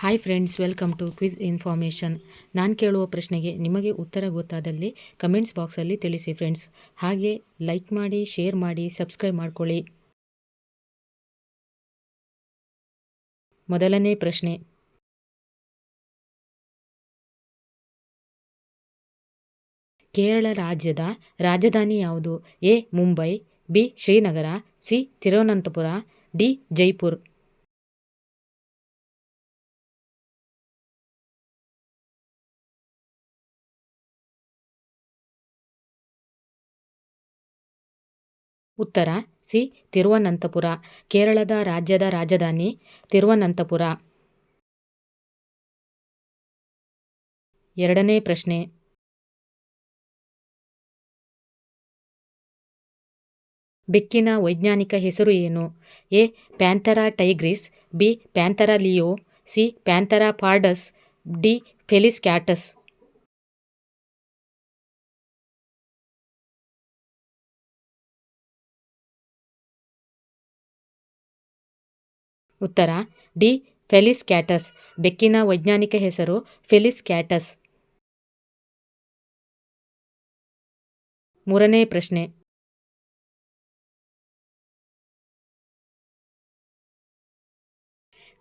Hi friends welcome to quiz information ನಾನು ಕೇಳುವ ಪ್ರಶ್ನೆಗೆ ನಿಮಗೆ ಉತ್ತರ ಗೊತ್ತಾದಲ್ಲಿ ಕಮೆಂಟ್ಸ್ ಬಾಕ್ಸಲ್ಲಿ ತಿಳಿಸಿ ಫ್ರೆಂಡ್ಸ್ ಹಾಗೆ ಲೈಕ್ ಮಾಡಿ ಶೇರ್ ಮಾಡಿ ಸಬ್ಸ್ಕ್ರೈಬ್ ಮಾಡ್ಕೊಳ್ಳಿ. ಮೊದಲನೇ ಪ್ರಶ್ನೆ. ಕೇರಳ ರಾಜ್ಯದ ರಾಜಧಾನಿ ಯಾವುದು? A, Mumbai, B, Srinagar, C, Thiruvananthapura, D, Jaipur. ಉತ್ತರ, ಸಿ, ತಿರುವನಂತಪುರ, ಕೇರಳದ ರಾಜ್ಯದ ರಾಜಧಾನಿ ತಿರುವನಂತಪುರ. ಎರಡನೇ ಪ್ರಶ್ನೆ. ಬೆಕ್ಕಿನ ವೈಜ್ಞಾನಿಕ ಹೆಸರು ಏನು? A, Panthera tigris, B, Panthera leo, C, Panthera pardus, D Felis catus ಉತ್ತರ, ಡಿ. ಫೆಲಿಸ್ ಕ್ಯಾಟಸ್, ಬೆಕ್ಕಿನ ವೈಜ್ಞಾನಿಕ ಹೆಸರು ಫೆಲಿಸ್ ಕ್ಯಾಟಸ್. ಮೂರನೇ ಪ್ರಶ್ನೆ.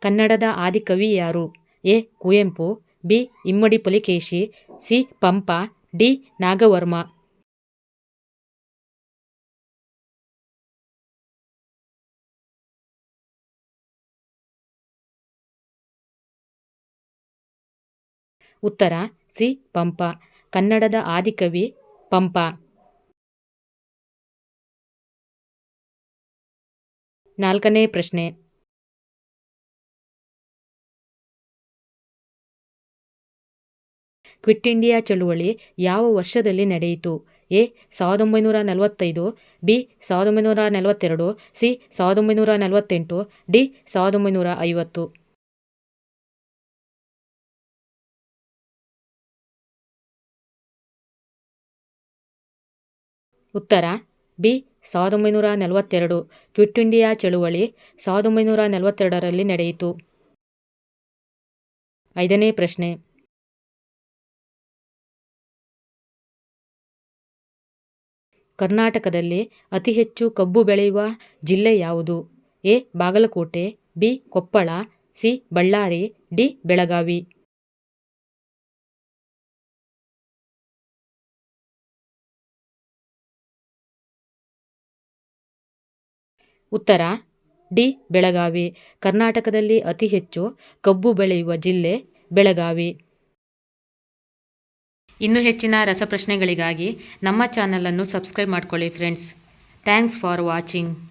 ಕನ್ನಡದ ಆದಿಕವಿ ಯಾರು? A. Kuvempu, B. Immadi Pulikeshi, C. Pampa, D. Nagavarma. ಉತ್ತರ, ಸಿ, ಪಂಪ, ಕನ್ನಡದ ಆದಿಕವಿ, ಪಂಪ. ನಾಲ್ಕನೇ ಪ್ರಶ್ನೆ. ಕ್ವಿಟ್ ಇಂಡಿಯಾ ಚಳುವಳಿ ಯಾವ ವರ್ಷದಲ್ಲಿ ನಡೆಯಿತು? ಎ ಸಾವಿರದ ಒಂಬೈನೂರ ನಲವತ್ತೈದು ಬಿ ಸಾವಿರದ ಒಂಬೈನೂರ ನಲವತ್ತೆರಡು ಸಿ ಸಾವಿರದ ಒಂಬೈನೂರ ನಲವತ್ತೆಂಟು ಡಿ ಸಾವಿರದ ಒಂಬೈನೂರ ಐವತ್ತು ಉತ್ತರ, ಬಿ, ಸಾವಿರದ ಒಂಬೈನೂರ ನಲವತ್ತೆರಡು, ಕ್ವಿಟ್ ಇಂಡಿಯಾ ಚಳುವಳಿ ಸಾವಿರದ ಒಂಬೈನೂರ ನಲವತ್ತೆರಡರಲ್ಲಿ ನಡೆಯಿತು. ಐದನೇ ಪ್ರಶ್ನೆ. ಕರ್ನಾಟಕದಲ್ಲಿ ಅತಿ ಹೆಚ್ಚು ಕಬ್ಬು ಬೆಳೆಯುವ ಜಿಲ್ಲೆ ಯಾವುದು? A, Bagalkote, B, Koppal, C, Ballari, D, Belagavi. ಉತ್ತರ, ಡಿ, ಬೆಳಗಾವಿ. ಕರ್ನಾಟಕದಲ್ಲಿ ಅತಿ ಹೆಚ್ಚು ಕಬ್ಬು ಬೆಳೆಯುವ ಜಿಲ್ಲೆ ಬೆಳಗಾವಿ. ಇನ್ನೂ ಹೆಚ್ಚಿನ ರಸಪ್ರಶ್ನೆಗಳಿಗಾಗಿ ನಮ್ಮ ಚಾನಲನ್ನು ಸಬ್ಸ್ಕ್ರೈಬ್ ಮಾಡ್ಕೊಳ್ಳಿ ಫ್ರೆಂಡ್ಸ್. Thanks for watching.